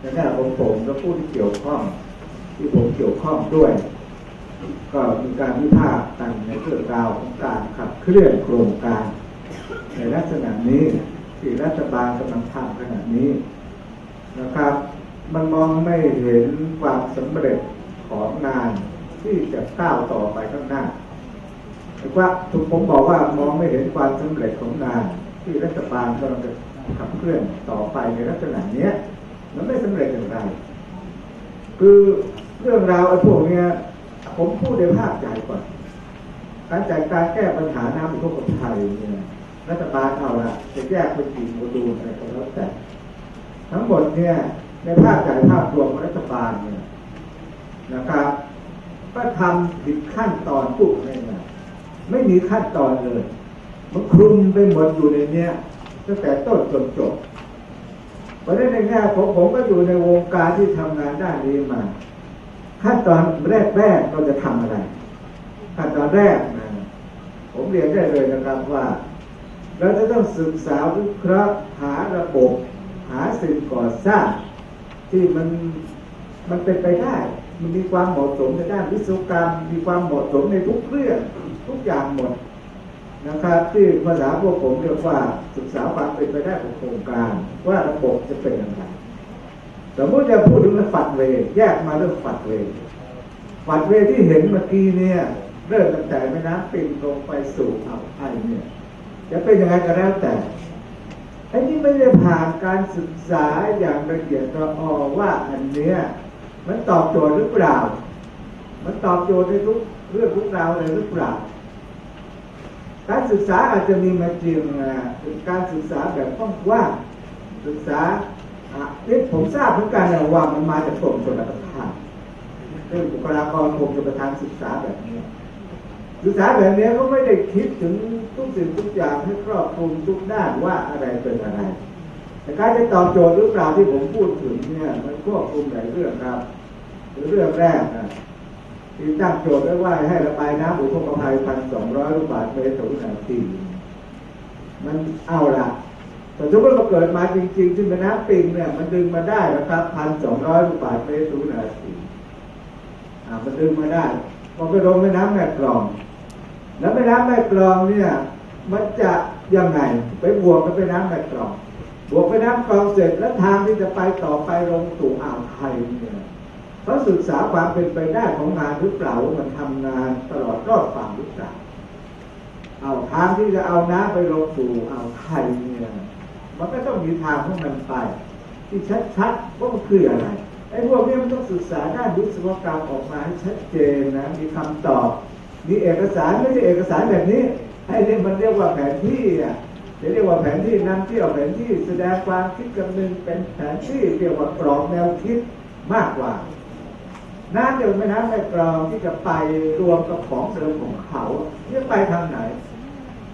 ในแง่ของผมและผู้ที่เกี่ยวข้องที่ผมเกี่ยวข้องด้วย ก็มีการวิพากษ์กันในเรื่องราวของการขับเคลื่อนโครงการ ในลักษณะนี้ที่รัฐบาลกำลังทำขณะนี้นะครับ มันมองไม่เห็นความสำเร็จของงานที่จะก้าวต่อไปข้างหน้าแต่ว่าถูกผมบอกว่ามองไม่เห็นความสำเร็จของงาน ที่รัฐบาลกำลังจะขับเคลื่อนต่อไปในลักษณะนี้ มันไม่สำเร็จอย่างไร คือเรื่องราวไอ้พวกเนี้ย ผมพูดในภาพใหญ่ก่อนการจัดการแก้ปัญหาน้ำอุทกภัยเนี่ยรัฐบาลเอาละจะแยกเป็นกี่โมดูลอะไรก็แล้วแต่ ทั้งหมดเนี่ย ในภาพใหญ่ภาพรวมของรัฐบาลเนี่ยนะครับก็ทำผิดขั้นตอนปุ๊บเลยนะไม่มีขั้นตอนเลยมันคลุมไปหมดอยู่ในเนี้ยตั้งแต่ต้นจนจบ ราะฉะนั้นในแง่ผมผมก็อยู่ในวงการที่ทำงานด้านนี้มาขั้นตอนแรกแรกเราจะทำอะไรขั้นตอนแรกนะผมเรียนได้เลยนะครับว่า เราจะต้องศึกษาวิเคราะห์หาระบบ หาสิ่งก่อสร้างที่มันมันเป็นไปได้ มันมีความเหมาะสมในด้านวิศวกรรม มีความเหมาะสมในทุกเรื่องทุกอย่างหมด นะครับที่ภาษาพวกผมเรียกว่าศึกษาความเป็นไปได้ของโครงการ ว่าระบบจะเป็นอย่างไรสมมติจะพูดถึงฝัดเวแยกมาเรื่องฝัดเวฝัดเวที่เห็นเมื่อกี้เนี่ยเริ่มตั้งแต่แม่น้ำปิงลงไปสู่อ่าวไทยเนี่ยจะเป็นยังไงก็แล้วแต่ไอ้นี่ไม่ได้ผ่านการศึกษาอย่างละเอียดละออว่าอันเนี้ยมันตอบโจทย์หรือเปล่า มันตอบโจทย์ในทุกเรื่องทุกราวเลยหรือเปล่า การศึกษาอาจจะมีมาจริงเป็นการศึกษาแบบต้องว่าศึกษาอะที่ผมทราบเหมือนกันนะว่ามันมาจากกรมชลประทานเรื่องบุคลากรกรมชลประทานศึกษาแบบนี้ ศึกษาแบบนี้ก็ไม่ได้คิดถึงทุกสิ่งทุกอย่างให้ครอบคลุมทุกด้านว่าอะไรเป็นอะไร แต่การจะตอบโจทย์หรือเปล่าที่ผมพูดถึงเนี่ยมันควบคุมหลายเรื่องครับหรือเรื่องแรกนะ ที่ตั้งโจทย์ไว้ว่าให้ระบายน้ำอุทกภัยพันสองร้อยลูกบาศก์เมตรต่อวินาที มันเอาละแต่สมมติเราเกิดมาจริงๆที่แม่น้ำปิงเนี่ย มันดึงมาได้นะครับพันสองร้อยลูกบาศก์เมตรต่อวินาทีอ่ามันดึงมาได้พอไปลงแม่น้ำแม่กลอง แล้วแม่น้ำแม่กลองเนี่ย มันจะยังไงไปบวกกับแม่น้ำแม่กลอง บวกแม่น้ำกลองเสร็จแล้วทางที่จะไปต่อไปลงสู่อ่าวไทยเนี่ย เขาศึกษาความเป็นไปได้ของงานหรือเปล่าว่ามันทำงานตลอดรอดฝั่งหรือเปล่าเอาทางที่จะเอาน้ำไปลงสู่เอาไทยเนี่ยมันก็ต้องมีทางของมันไป ที่ชัดๆว่ามันคืออะไรไอ้พวกนี้มันต้องศึกษาด้านวิศวกรรมออกมาให้ชัดเจนนะมีคำตอบมีเอกสารไม่ใช่เอกสารแบบนี้ให้เรียกมันเรียกว่าแผนที่อะจะเรียกว่าแผนที่นำเที่ยวแผนที่แสดงความคิดกำนึงเป็นแผนที่เรียกว่ากรอบแนวคิดมากกว่า น้ำเดินแม่น้ำแม่กรองที่จะไปรวมกับของเดิมของเขาจะไปทางไหน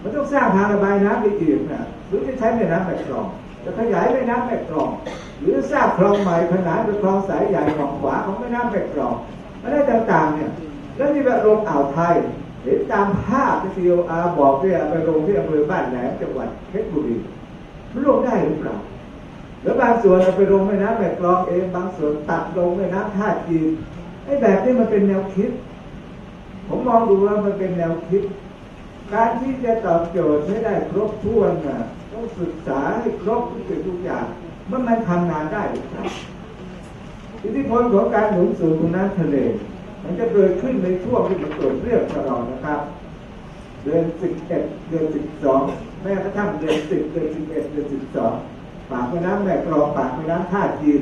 มันต้องสร้างทางระบายน้ำไปอีกนะหรือจะใช้แม่น้ำแม่กรอง จะขยายแม่น้ำแม่กรอง หรือสร้างคลองใหม่ขนานเป็นคลองสายใหญ่ของขวาของแม่น้ำแม่กรองอะไรต่างๆเนี่ยแล้วที่แบบลงอ่าวไทยเห็นตามภาพที่ซีโออาบอกเนี่ยไปลงที่อำเภอบ้านแหลมจังหวัดเพชรบุรีมันลงได้หรือเปล่าแล้วบางส่วนเอาไปลงแม่น้ำแม่กลองเองบางส่วนตัดลงแม่น้ำท่าจีน ไอ้แบบนี้มันเป็นแนวคิด ผมมองดูแล้วมันเป็นแนวคิด การที่จะตอบโจทย์ให้ได้ครบถ้วนน่ะต้องศึกษาให้ครบทุกสิ่งทุกอย่างมันมันทำงานได้หรือเปล่าอิทธิพลของการหนุนสูงของน้ำทะเล มันจะเกิดขึ้นในช่วงที่มันเกิดเรื่องตลอดนะครับ เดือนสิบเอ็ดเดือนสิบสองแม้กระทั่งเดือนสิบเดือนสิบเอ็ดเดือนสิบสองปากแม่น้ำแม่กรองปากแม่น้ำท่าจีน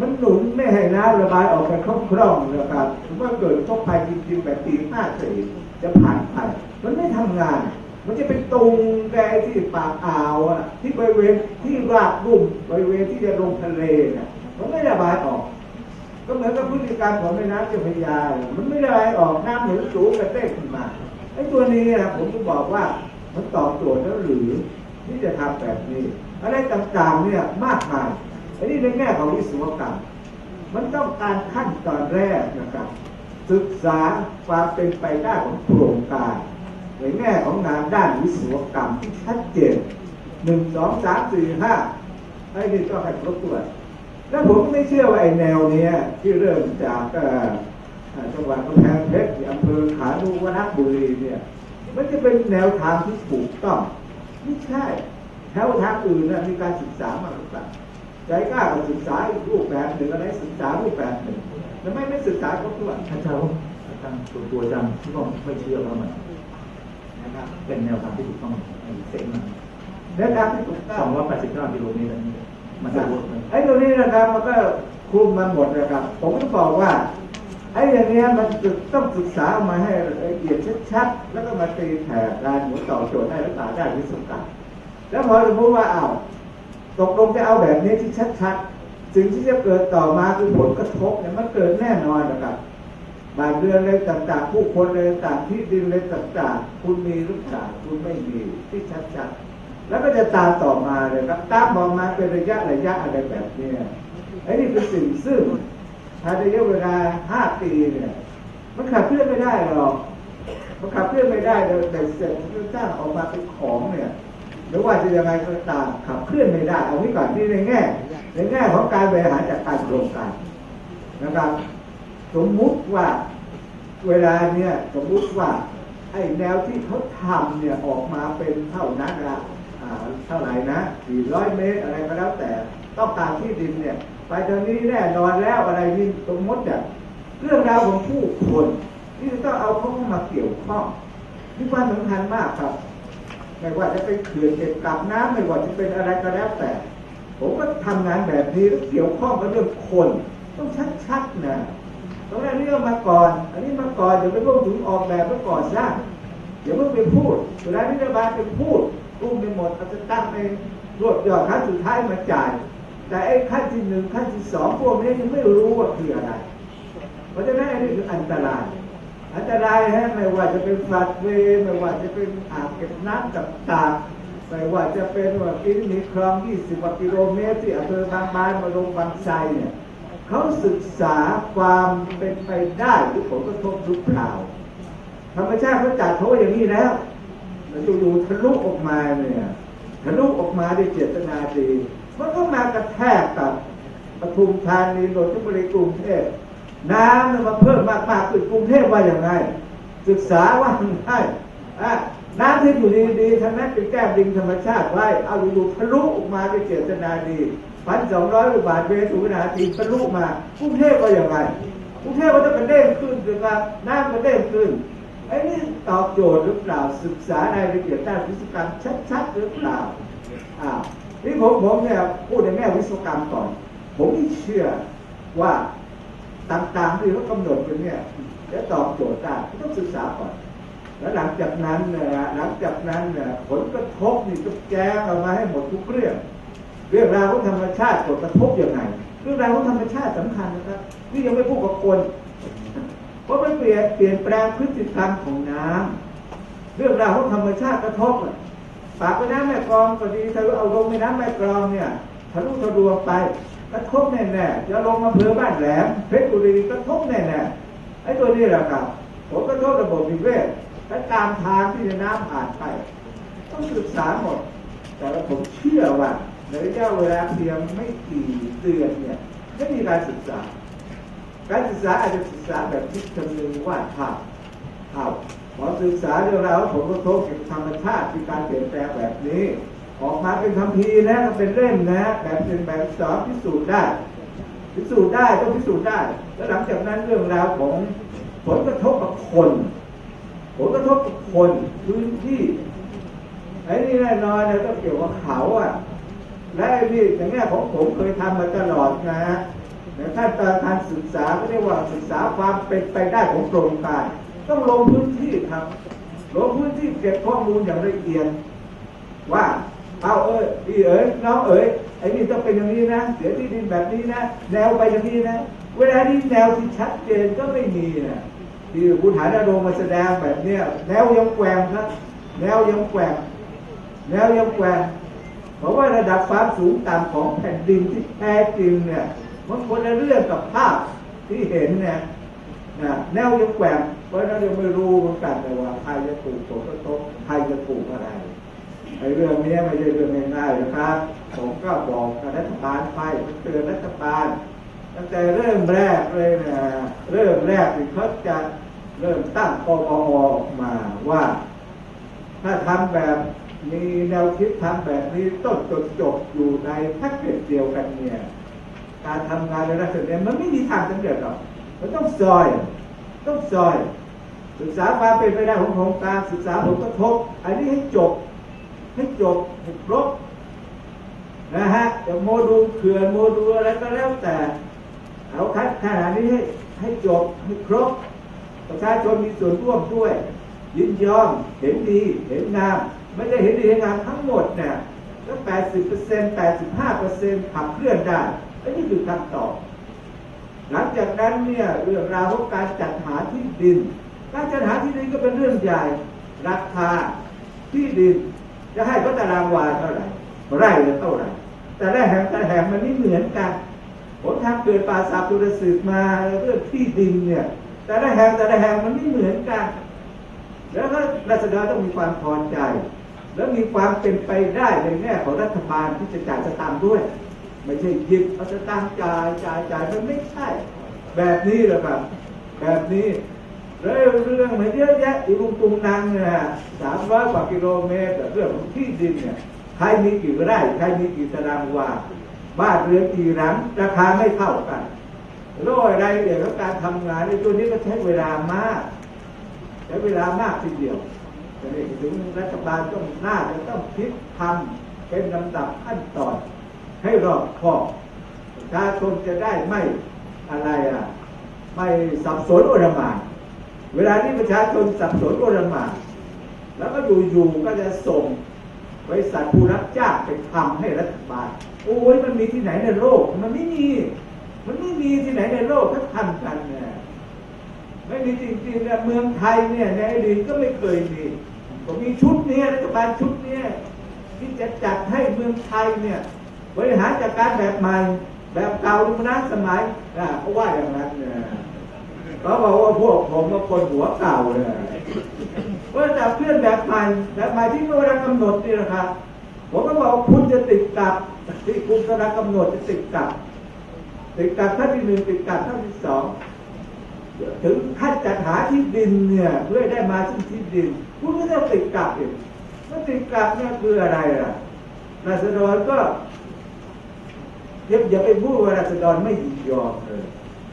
มันหนุนไม่ให้น้ำระบายออกไปคล่องๆนะครับถือว่าเกิดทบภัยจริงๆแบบปีห้าสี่จะผ่านไปมันไม่ทำงาน มันจะเป็นตุงแกที่ปากอ่าวอะ ที่บริเวณที่ราบรุ่มบริเวณที่จะลงทะเลน่ะมันไม่ระบายออก ก็เหมือนกับพฤติกรรมของแม่น้ำเจ้าพระยา มันไม่ได้ออกน้ำหนุนสูงกระเต้ขึ้นมาไอ้ตัวนี้นะผมจะบอกว่ามันตอบโจทย์แล้วหรือที่จะทำแบบนี้ อะไรต่างๆเนี่ยมากมาย อันนี้ในแง่ของวิศวกรรม มันต้องการขั้นตอนแรกนะครับ ศึกษาความเป็นไปได้ของโครงการ ในแง่ของงานด้านวิศวกรรมที่ชัดเจนหนึ่งสองสามสี่ห้าไอ้นี่ก็ให้ครบถ้วนแล้วผมไม่เชื่อว่าไอ้แนวเนี้ยที่เริ่มจากจังหวัดกำแพงเพชรอำเภอขานุวรรณบุรีเนี่ย มันจะเป็นแนวทางที่ถูกต้อง ไม่ใช่แนวทางอื่นนะมีการศึกษามาหรือเปล่า ใจกล้าก็ศึกษาอีกรูปแบบหนึ่งอะไรศึกษารูปแบบหนึ่งทำไมไม่ศึกษาครบถ้วนอาจารย์อาจารย์ตัวตัวอาจารย์ที่ว่าไม่เชื่อว่ามันนะครับเป็นแนวทางที่ถูกต้องไอ้เซ็งมันแนวทางที่ถูกต้สอองงร้อยแปดสิบเก้ากิโลเมตรนี่มันจะเวิร์กไหมไอ้ตรงนี้นะครับมันก็คลุมมาหมดนะครับ ผมก็บอกว่าไอ้อย่างเนี้ยมันจะต้องศึกษาออกมาให้ละเอียดชัดๆ แล้วก็มาตีแผ่การหมุนต่อบโจทย์ได้หรือเปล่าได้วิศวกรรมแล้วพอสมมติว่าอ้าว ตกลงจะเอาแบบนี้ที่ชัดๆสิ่งที่จะเกิดต่อมาคือผลกระทบเนี่ยมันเกิดแน่นอนนะครับบานเรื่อนอะไรต่างๆ ผู้คนอะไรต่างๆที่ดินอะไรต่างๆ คุณมีหรือเปล่าคุณไม่มีที่ชัดๆแล้วก็จะตามต่อมาเลยครับตามออกมาเป็นระยะระยะอะไรแบบเนี้ยไอ้นี่เป็นสิ่งซึ่งภายในระยะเวลาห้าปีเนี่ยมันขับเคลื่อนไม่ได้หรอกมันขับเคลื่อนไม่ได้แต่เสร็จมันสร้างออกมาเป็นของเนี่ย หรือว่าจะยังไงก็ตามขับเคลื่อนไม่ได้เอาไว้ก่อนที่ในแง่ในแง่ของการบริหารจัดการโครงการนะครับ สมมุติว่าเวลาเนี่ยสมมุติว่าไอ้แนวที่เขาทำเนี่ยออกมาเป็นเท่านั้นละอ่าเท่าไหร่นะ400 เมตรอะไรก็แล้วแต่ต้องการที่ดินเนี่ย ไปตอนนี้แน่นอนแล้วอะไรนี่สมมติเนี่ยเรื่องราวของผู้คนที่ต้องเอาเขาเข้ามาเกี่ยวข้องมีความสำคัญมากครับ ไม่ว่าจะเป็นเขื่อนเก็บกักน้ำไม่ว่าจะเป็นอะไรก็แล้วแต่ ผมก็ทำงานแบบนี้แล้วเกี่ยวข้องกับเรื่องคน ต้องชัดๆนะตรงเรื่องมาก่อน อันนี้มาก่อนเดี๋ยวไปพูดถึงออกแบบมาก่อนสร้างเดี๋ยวเพิ่งไปพูดเวลารัฐบาลไปพูดรุ่มไปหมดเราจะตั้งในรวบยอดขั้นสุดท้ายมาจ่าย แต่ไอ้ขั้นที่หนึ่งขั้นที่สองพวกนี้ยังไม่รู้ว่าคืออะไร เพราะฉะนั้นอันนี้คืออันตราย อันตรายฮะไม่ว่าจะเป็นฟลัดเวไม่ว่าจะเป็นอ่างเก็บน้ำต่างๆไม่ว่าจะเป็นว่ากินมีคลอง 20กว่ากิโลเมตรที่อำเภอบางบานมาลงบางไทรเนี่ยเขาศึกษาความเป็นไปได้หรือผลกระทบหรือเปล่าธรรมชาติเขาจัดเขาอย่างนี้แล้ว มันอยู่ๆทะลุออกมาเนี่ยทะลุออกมาด้วยเจตนาดีมันก็มากระแทกกับปทุมธานีนนทบุรีกรุงเทพ น้ำเนี่ยมาเพิ่มมากมากขึ้นกรุงเทพว่าอย่างไงศึกษาว่าอย่างไรน้ำที่อยู่ดีๆทั้งนั้นเป็นแก้มดินธรรมชาติไว้ เอาอยู่ๆทะลุออกมาด้วยเจตนาดีพันสองร้อยลูกบาทเมตรสูงนาทีทะลุมากรุงเทพว่าอย่างไรกรุงเทพก็จะกระเด้งขึ้นถึงครับน้ำกระเด้งขึ้นไอ้นี่ตอบโจทย์หรือเปล่าศึกษารายละเอียดด้านวิศวกรรมชัดๆหรือเปล่าอ่านี่ผมผมเนี่ยพูดในแง่วิศวกรรมก่อน ผมไม่เชื่อว่า ต่างๆที่เขากำหนดกันเนี่ยจะตอบโจทย์ได้ต้องศึกษาก่อน แล้วหลังจากนั้นนี่ยหลังจากนั้นเนี่ยผลกระทบนี่ต้องแจ้งออกมาให้หมดทุกเรื่อง เรื่องราวของธรรมชาติผลกระทบยังไงเรื่องราวของธรรมชาติสำคัญนะครับนี่ยังไม่พูดกับคนเพราะมันเปลี่ยนเปลี่ยนแปลงพฤติกรรมของน้ำเรื่องราวของธรรมชาติกระทบอะปากแม่น้ำแม่กลองก็ดีทะลุเอาลงแม่น้ำแม่กลองเนี่ยทะลุทะลวงไป กระทบแน่ๆจะลงมาเพือบ้านแหลมเพชรบุรีกระทบแน่ๆไอ้ตัวนี้แหละครับผมกระทบระบบนิเวศและตามทางที่น้ำผ่านไป ต้องศึกษาหมด แต่ว่าผมเชื่อว่าในระยะเวลาเพียงไม่กี่เดือนเนี่ยไม่มีการศึกษา การศึกษาอาจจะศึกษาแบบคิดคำนึงว่าภาพเอาพอศึกษาเรื่องราวของผลกระทบกับธรรมชาติที่การเปลี่ยนแปลงแบบนี้ ออกมาเป็นคำพีนะเป็นเล่มนะแบบหนึ่งแบบสองพิสูจน์ได้ พิสูจน์ได้ต้องพิสูจน์ได้ แล้วหลังจากนั้นเรื่องราวของผลกระทบกับคน ผลกระทบกับคนพื้นที่ไอ้นี่แน่นอนนะก็เกี่ยวกับเขาอะและไอ้นี่อย่างเงี้ยของผมเคยทำมาตลอดนะฮะในขั้นตอนการศึกษาก็เรียกว่าศึกษาความเป็นไปได้ของโครงการต้องลงพื้นที่ครับลงพื้นที่เก็บข้อมูลอย่างละเอียดว่า เอาเอ้ยพี่เอ๋ยน้องเอ๋ยไอ้นี่ต้องเป็นอย่างนี้นะเสียที่ดินแบบนี้นะแนวไปอย่างนี้นะเวลานี้แนวที่ชัดเจนก็ไม่มีนะที่คุณหาดาโดมาแสดงแบบเนี้ยแนวยังแกว่งครับแนวยังแกว่งแนวยังแกว่งเพราะว่าระดับความสูงต่ำของแผ่นดินที่แท้จริงเนี่ยมันคนละเรื่องกับภาพที่เห็นเนี่ยนะแนวยังแกว่งเพราะฉะนั้นยังไม่รู้เหมือนกันเลยว่าใครจะถูกผลกระทบใครจะถูกอะไร ไอ้เรื่องนี้ไม่ใช่เรื่องง่ายๆนะครับ ผมก็บอกกับรัฐบาลไปเตือนรัฐบาลตั้งแต่เริ่มแรกเลยนะเริ่มแรกที่เขาจะเริ่มตั้งกปอออกมาว่า ถ้าทำแบบมีแนวคิดทำแบบนี้ต้นจนจบอยู่ในแพ็กเกจเดียวกันเนี่ย การทำงานในรัฐเนี่ยมันไม่มีทางสำเร็จหรอกมันต้องซอย ต้องซอย ศึกษาความเป็นไปได้ของโครงการศึกษาผลกระทบอันนี้ให้จบ ให้จบให้ครบนะฮะจะโมดูลเขื่อนโมดูลอะไรก็แล้วแต่ เอาคัดขนาดนี้ให้ให้จบให้ครบ ประชาชนมีส่วนร่วมด้วย ยินยอมเห็นดีเห็นงามไม่ได้เห็นดีเห็นงามทั้งหมดเนี่ยก็แปดสิบเปอร์เซ็นต์แปดสิบห้าเปอร์เซ็นต์ขับเคลื่อนได้อันนี้คือคำตอบหลังจากนั้นเนี่ยเรื่องราวของการจัดหาที่ดิน การจัดหาที่ดินก็เป็นเรื่องใหญ่ ราคาที่ดิน จะให้ก็ตารางวาเท่าไหร่ไร่ละเท่าไหร่แต่ละแห่งแต่ละแห่งมันไม่เหมือนกันผมทำเกิดป่าสาบตุรสืบมาเรื่องที่ดินเนี่ย แต่ละแห่งแต่ละแห่งมันไม่เหมือนกัน แล้วก็รัษฎรต้องมีความพอใจ แล้วมีความเป็นไปได้ในแง่ของรัฐบาลที่จะจ่ายสตางค์ด้วย ไม่ใช่หยิบเอาสตางค์จ่ายจ่ายจ่ายมันไม่ใช่ แบบนี้แหละครับแบบนี้ แล้วเรื่องมันเยอะแยะอีลุงตุงนางเนี่ยสามร้อยกว่ากิโลเมตรแต่เรื่องของที่ดินเนี่ยใครมีกี่ไร่ใครมีกี่ตารางวาบ้านเรือนกี่หลังราคาไม่เท่ากันโลยรายละเอียดของการทำงานในตัวนี้ก็ใช้เวลามากใช้เวลามากทีเดียวจะนี้ถึงรัฐบาลต้องหน่าจะต้องคิดทำเป็นลำดับขั้นตอน ให้รอบคอบประชาชนจะได้ไม่อะไรอะไม่สับสนโอรมาน เวลาที่ประชาชนสับสนโอรมาแล้วก็อยู่ๆก็จะส่งบริษัทผู้รับจ้างไปทำให้รัฐบาล โอ้ยมันมีที่ไหนในโลก มันไม่มี มันไม่มีที่ไหนในโลกถ้าทำกันเนี่ยไม่มีจริงๆนะเมืองไทยเนี่ยในอดีตก็ไม่เคยมีก็มีชุดเนี้ยรัฐบาลชุดเนี้ยที่จะจัดให้เมืองไทยเนี่ย บริหารจัดการแบบใหม่ แบบเก่าลุงนั้นสมัยนะเขาว่าอย่างนั้นเนี่ย เขาบอกว่าพวกผมก็คนหัวเก่าเลยว่าจะเพื่อนแบบใหม่แบบใหม่ที่เวลากำหนดนี่นะครับผมก็บอกคุณจะติดกับที่คุณกำลังกำหนดจะติดกับติดกับท่านที่หนึ่งติดกับท่านที่สองถึงขั้นจัดหาที่ดินเนี่ยเพื่อได้มาซึ่งที่ดินคุณก็ต้องติดกับอีกถ้าติดกับเนี่ยคืออะไรล่ะราษฎรก็อย่าอย่าไปพูดว่าราษฎรไม่ยินยอมเลย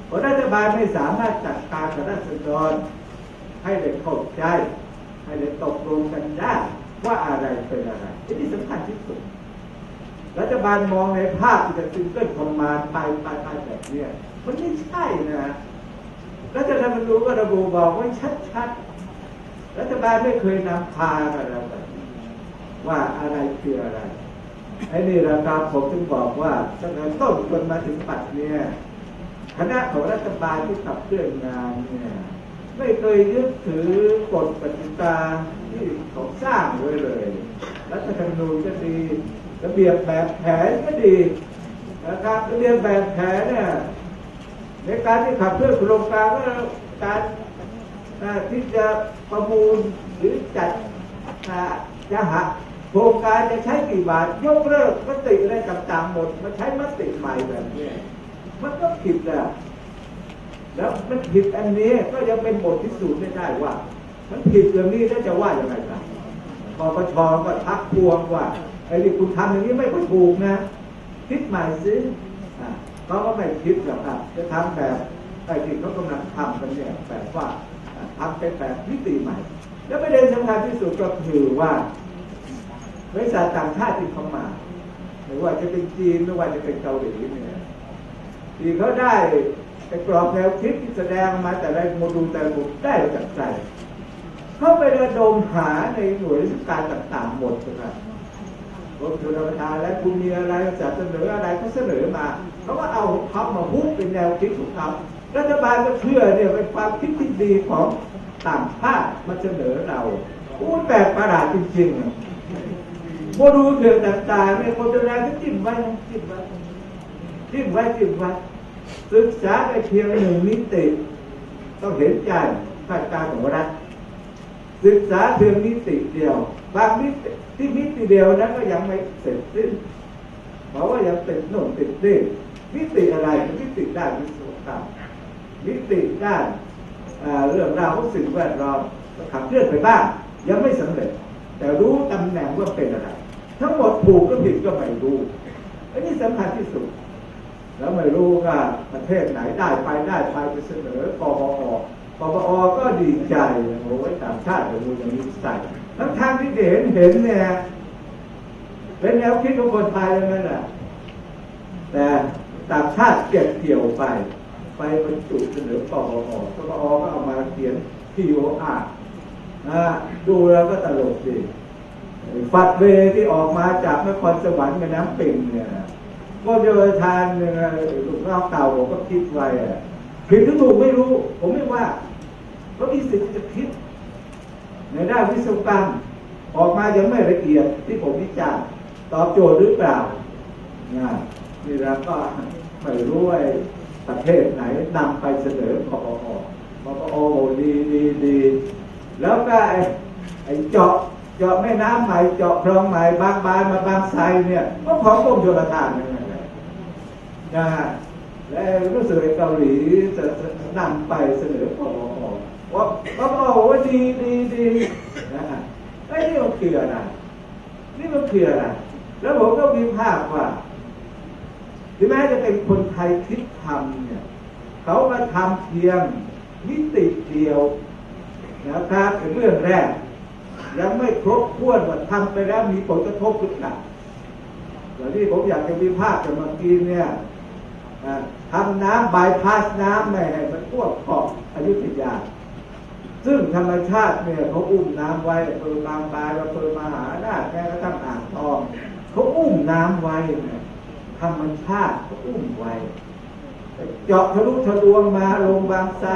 เพราะรัฐบาลไม่สามารถจัดการกับราษฎรให้ได้เข้าใจ ให้ได้ตกลงกันได้ว่าอะไรเป็นอะไรที่นี่สำคัญที่สุด รัฐบาลมองในภาพที่จะซิงเกิลคอมมานด์ไปไปไปแบบเนี้ยมันไม่ใช่นะรัฐธรรมนูญก็ระบุบอกไว้ชัดๆรัฐบาลไม่เคยนำพากันแล้วแบบนี้ว่าอะไรคืออะไรไอ้นี่ราคาผมถึงบอกว่าตั้งแต่ต้นจนมาถึงปัจจุบันเนี่ย คณะของรัฐบาลที่ขับเคลื่อนงานเนี่ยไม่เคยยึดถือกฎปฏิกาที่เขาสร้างไว้เลย รัฐธรรมนูญก็ดีระเบียบแบบแผนก็ดีนะครับระเบียบแบบแผนเนี่ยในการที่ขับเคลื่อนโครงการก็การที่จะประมูลหรือจัดจะหาโครงการจะใช้กี่บาทยกเลิกมติอะไรต่างๆหมดมาใช้มติใหม่แบบนี้ มันก็ผิดแล้วแล้วมันผิดอันนี้ก็ยังเป็นบทพิสูจน์ไม่ได้ว่า มันผิดเรื่องนี้แล้วจะว่าอย่างไรครับปปชก็ทักทวงว่าไอ้ที่คุณทำอย่างนี้ไม่ถูกนะ คิดใหม่สิเขาก็ไม่คิดหรอกครับจะทำแบบไอ้ที่เขากำลังทำกันเนี่ยแบบว่าทำเป็นแบบมิติใหม่ แล้วประเด็นสำคัญที่สุดก็คือว่าบริษัทต่างชาติที่เข้ามา ไม่ว่าจะเป็นจีนไม่ว่าจะเป็นเกาหลีเนี่ย ที่เขาได้ไอ้กรอบแนวคิดที่แสดงมาแต่ละโมดูลแต่ละบุได้จากใจเขาไประดมหาในหน่วยราชการต่างๆหมดนะครับรมถึงธรรมทานและคุณมีอะไรจะเสนออะไรก็เสนอมาเขาก็เอาเขามาพูดเป็นแนวคิดของเขารัฐบาลก็เชื่อเนี่ยเป็นความคิดที่ดีของต่างชาติมาเสนอเราพูดแบบประหลาดจริงๆโมดูลเรื่องต่างๆเนี่ยคนจะแรงก็จิ้มไว้จิ้มไว้ จิ้มไว้จิ้มไว้ศึกษาไปเพียงหนึ่งมิติ ต้องเห็นใจภาคการของรัฐศึกษาเพียงมิติเดียว บางมิติที่มิติเดียวนั้นก็ยังไม่เสร็จสิ้นเพราะว่ายังติดโน่นติดนี่มิติอะไรคือมิติด้านวิศวกรรมมิติด้านเรื่องราวของสิ่งแวดล้อมขับเคลื่อนไปบ้างยังไม่สำเร็จ แต่รู้ตำแหน่งว่าเป็นอะไร ทั้งหมดถูกก็ผิดก็ไม่รู้อันนี้สำคัญที่สุด แล้วไม่รู้ว่าประเทศไหนได้ไปได้ไปไปเสนอกบอกบอก็ดีใจโอ้ยต่างชาติจะดูอย่างนี้ใส่ทั้งทางที่เห็นเห็นเนี่ยเป็นแนวคิดของคนไทยเลยนั่นแหละแต่ต่างชาติเก็บเกี่ยวไป ไปบรรจุเสนอกบกกบอก็เอามาเขียน TOR นะดูแล้วก็ตลกดีฟัดเวที่ออกมาจากนครสวรรค์กับน้ำปิงเนี่ย ก็เจอทานหนึ่งลูกเล่าเก่าผมก็คิดไว้อะผิดหรือถูกไม่รู้ ผมไม่ว่าเขามีสิทธิ์จะคิด ในด้านวิศวกรรมออกมายังไม่ละเอียดที่ผมวิจารณ์ตอบโจทย์หรือเปล่านะนี่เราก็ไม่รู้ไอ้ประเทศไหนนำไปเสนอคอปอคอปอโอ้ดีดีดีแล้วก็ไอ้ไอเจาะเจาะแม่น้ำใหม่เจาะคลองใหม่บางบานมาบางไทรเนี่ยก็ของกรมชลประทานนั่นแหละ นะฮะและรู้สึกเกาหลีจะนำไปเสนอพอว่าเขาบอกว่าดีดีดีนะฮะไอ้นี่มันคืออะไรนี่มันคืออะไรแล้วผมก็มีภาพว่าถึงแม้จะเป็นคนไทยคิดทำเนี่ยเขามาทำเพียงมิติเดียวนะครับเป็นเรื่องแรก ยังไม่ครบถ้วนว่าทำไปแล้วมีผลกระทบหรือเปล่าอย่างที่ผมอยากจะวิพากษ์กันเมื่อกี้เนี่ย ทำน้ำบายพาสน้ำไม่ให้มันท่วมเกาะอยุธยา ซึ่งธรรมชาติเนี่ยเขาอุ้มน้ำไว้อำเภอบางบานอำเภอมหาราแม้กระทั่งอ่างทองเขาอุ้มน้ำไว้ธรรมชาติเขาอุ้มไว้เจาะทะลุทะลวงมาลงบางไทร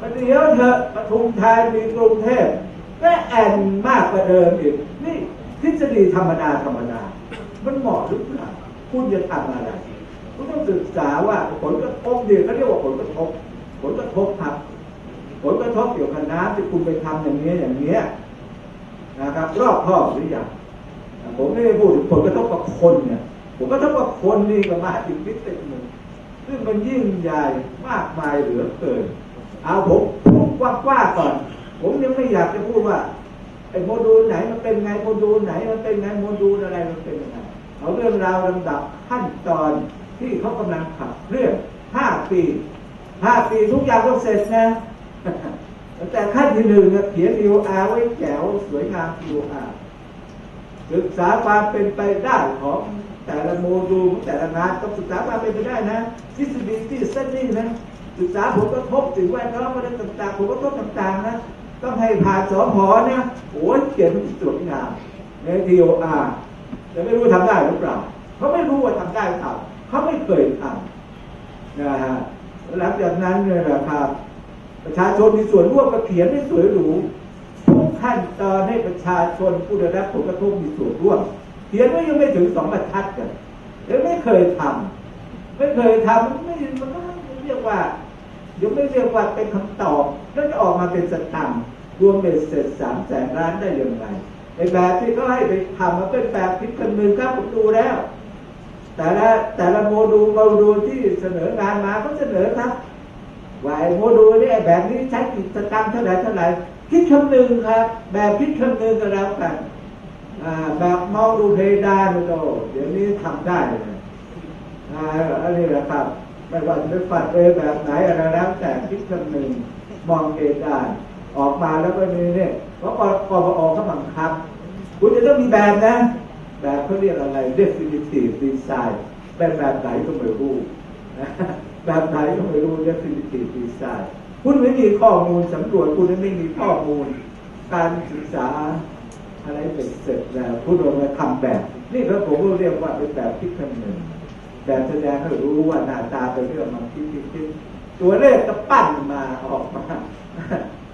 ประเดี๋ยวเถอะปทุมธานีกรุงเทพก็แอนมากกว่าเดิมอีกนี่ทฤษฎีธรรมดาธรรมดา มันเหมาะหรือเปล่าคุณจะทำอะไร คุณต้องศึกษาว่าผลกระทบเดียวเขาเรียกว่าผลกระทบ ผลกระทบครับ ผลกระทบเกี่ยวกับน้ำที่คุณไปทำอย่างนี้อย่างเนี้ยนะครับ รอบครอบหรือยังผมไม่ได้พูดถึงผลกระทบกับคนเนี่ยผลกระทบกับคนนี่ก็มาอีกมิติหนึ่งซึ่งมันยิ่งใหญ่มากมายเหลือเกิน เอาผมพูดกว้างๆก่อน ผมยังไม่อยากจะพูดว่าไอ้โมดูลไหนมันเป็นไงโมดูลไหนมันเป็นไงโมดูลอะไรมันเป็นยังไงเอาเรื่องราวลำดับขั้นตอน ที่เขากำลังขับเรื่องห้าปีห้าปีทุกอย่างต้องเสร็จนะแต่ขั้นที่หนึ่งเนี่ยเขียน EOR ไว้แจ๋วสวยงาม EOR ศึกษาความเป็นไปได้ของแต่ละโมดูลของแต่ละงานต้องศึกษาความเป็นไปได้นะ feasibility study นะศึกษาผลกระทบสิ่งแวดล้อมอะไรต่างๆผลกระทบต่างๆนะต้องให้ผ่านสอพอนะโอ้ยเขียนสวยงามใน TOR แต่ไม่รู้ทำได้หรือเปล่าเขาไม่รู้ว่าทำได้หรือเปล่า เขาไม่เคยทำนะฮะหลังจากนั้นเนี่ยนะครับ ประชาชนมีส่วนร่วมก็เขียนให้สวยหรูทุกขั้นตอนให้ประชาชนผู้ได้รับผลกระทบมีส่วนร่วมเขียนไว้ยังไม่ถึงสองบรรทัดกันยังไม่เคยทำไม่เคยทำไม่มันก็ไม่เรียกว่ายังไม่เรียกว่าเป็นคำตอบแล้วจะออกมาเป็นสตังค์รวมเป็นเสร็จสามแสนล้านได้ยังไงในแบบที่เขาให้ไปทำมาเป็นแบบคิดกันมือครับผมดูแล้ว แต่ละแต่ละโมดูลโมดูลที่เสนองานมาก็เสนอครับว่าไอ้โมดูลนี่แบบนี้ใช้กิจกรรมเท่าไหร่เท่าไหร่คิดคำนึงครับ แบบคิดคำนึงก็แล้วกันแบบมองดูเพดานโตเดี๋ยวนี้ทำได้เลยอ่าอันนี้แหละครับไม่ว่าจะเป็นฝัดเอยแบบไหนอะไรแล้วแต่คิดคำนึงมองเพดานออกมาแล้วก็นี่เนี่ยเพราะกกปอเขาบังคับ คุณจะต้องมีแบบนะ แบบเขาเรียกอะไร definitive design เป็นแบบไหนก็ไม่รู้แบบไหนก็ไม่รู้ definitive design คุณไม่มีข้อมูลสำรวจคุณไม่มีข้อมูล การศึกษาอะไรเป็นเสร็จแล้วคุณลงมาทำแบบ นี่ก็ผมก็เรียกว่าเป็นแบบคิดคำนึงแบบแสดงให้รู้ว่าหน้าตาเป็นเรื่องมันคิดคิดคิดตัวเลขก็ปั้นมาออกมา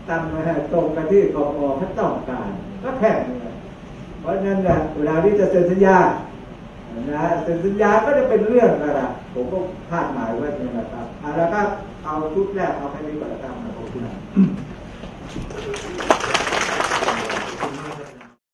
ตามมาตรงกับที่กอเขาต้องการ ก็แค่นี้ เพราะฉะนั้นเนี่ยเวลาที่จะเซ็นสัญญานะเซ็นสัญญาก็จะเป็นเรื่องอะไรผมก็คาดหมายไว้นี่นะครับเอาละครับเอาชุดแรกเอาแค่นี้ก่อนนะครับขอบคุณ